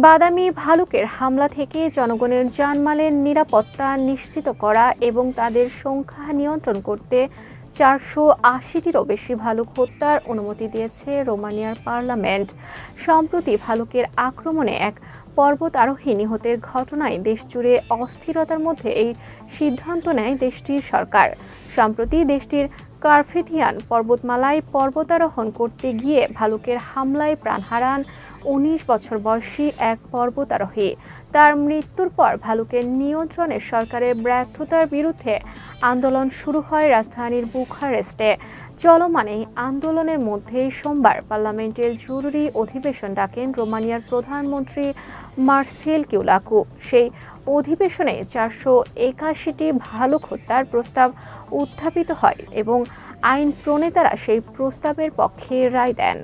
বাদামি ভালুকের হামলা থেকে জনগণের জানমালের নিরাপত্তা নিশ্চিত করা এবং তাদের সংখ্যা নিয়ন্ত্রণ করতে চারশো আশিটিরও বেশি ভালুক হত্যার অনুমতি দিয়েছে রোমানিয়ার পার্লামেন্ট। সম্প্রতি ভালুকের আক্রমণে এক পর্বত আরোহী নিহতের ঘটনায় দেশজুড়ে অস্থিরতার মধ্যে এই সিদ্ধান্ত নেয় দেশটির সরকার। সম্প্রতি দেশটির কার্ফেথিয়ান পর্বতমালায় পর্বতারোহণ করতে গিয়ে ভালুকের হামলায় প্রাণ হারান উনিশ বছর বয়সী এক পর্বতারোহী। তার মৃত্যুর পর ভালুকের নিয়ন্ত্রণে সরকারের ব্যর্থতার বিরুদ্ধে আন্দোলন শুরু হয় রাজধানীর বুখারেস্টে। চলমান আন্দোলনের মধ্যে সোমবার পার্লামেন্টের জরুরি অধিবেশন ডাকেন রোমানিয়ার প্রধানমন্ত্রী মার্সেল কিউলাকু। সেই অধিবেশনে চারশো একাশিটি ভালুক হত্যার প্রস্তাব উত্থাপিত হয় এবং আইন প্রণেতারা সেই প্রস্তাবের পক্ষে রায় দেন।